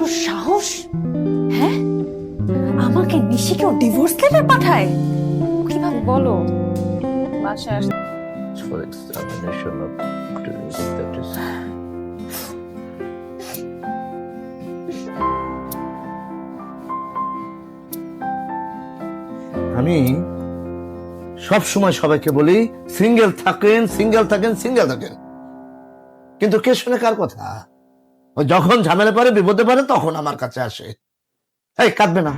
বড় সাহস? হ্যাঁ? আমাকে নিশিকেও ডিভোর্স লেটার পাঠায়? কীভাবে বলো? বাসায় আস for examination of that is আমি সব সময় সবাইকে বলি সিঙ্গেল থাকেন সিঙ্গেল থাকেন সিঙ্গেল থাকেন। কিন্তু কে শুনে কার কথা? ও যখন ঝামেলা পারে বিপদে পারে তখন আমার কাছে আসে। এই কাঁদবে না।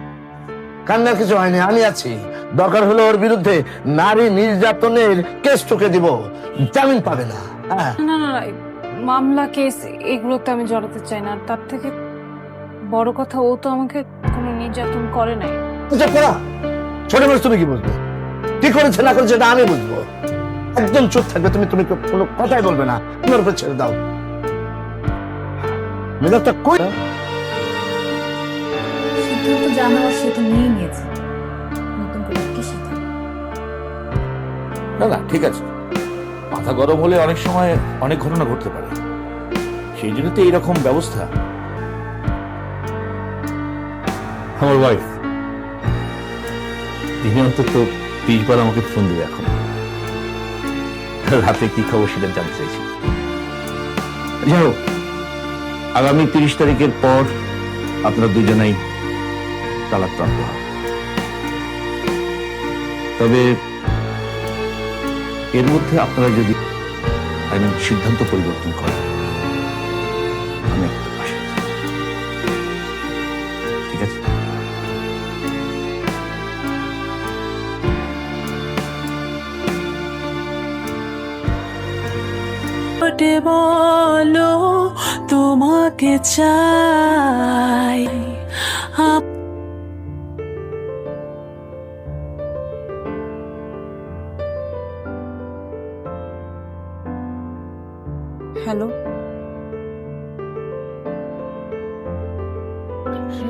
কান্নার কিছু হয়নি আমি আছি। দরকার হলে ওর বিরুদ্ধে নারী নির্যাতনের কেস ঠুকে দিব। জামিন পাবে না। হ্যাঁ। না না না মামলা কেস এগুলোতে আমি জড়াতে চাই না। তার থেকে বড় কথা ও তো আমাকে কোনো নির্যাতন করে নাই। করা। ছোট মানুষ তুমি কি বুঝবে? কি করেছে না করেছে এটা আমি বুঝব। একদম চুপ থাকবে তুমি তুমি কোনো কথাই বলবে না। তোমার উপর ছেড়ে দাও। মেজাজটা কই? সিদ্ধান্ত সে তো নিয়ে নিয়েছে। নতুন করে কি সিদ্ধান্ত? না না ঠিক আছে। মাথা গরম হলে অনেক সময় অনেক ঘটনা ঘটতে পারে। সেই জন্য তো এইরকম ব্যবস্থা। আমার ওয়াইফ তিনি অন্তত তিনবার আমাকে ফোন দেবে এখন। রাতে কি খবর সেটা জানতে চাইছি। যাই হোক, আগামী তিরিশ তারিখের পর আপনারা দুজনেই তালাক প্রাপ্ত হন। তবে এর মধ্যে আপনারা যদি আইন সিদ্ধান্ত পরিবর্তন করেন ওটে বলো তোমাকে চাই হ্যালো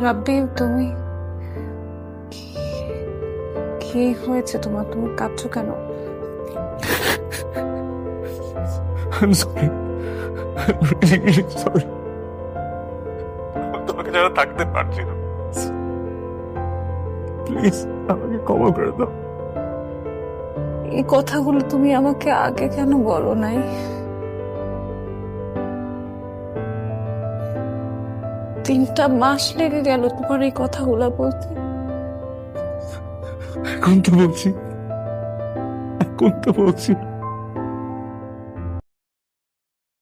রাব্বি তুমি কি হয়েছে তোমার তুমি কাঁদছো কেন I'm sorry. I'm really really sorry. তোমাকে যারা থাকতে পারছি না। প্লিজ আমাকে ক্ষমা করে দাও। এই কথাগুলো তুমি আমাকে আগে কেন বলো নাই? তিনটা মাস লেগে গেল তোমার এই কথাগুলো বলতে। এখন তো বলছি। এখন তো বলছি।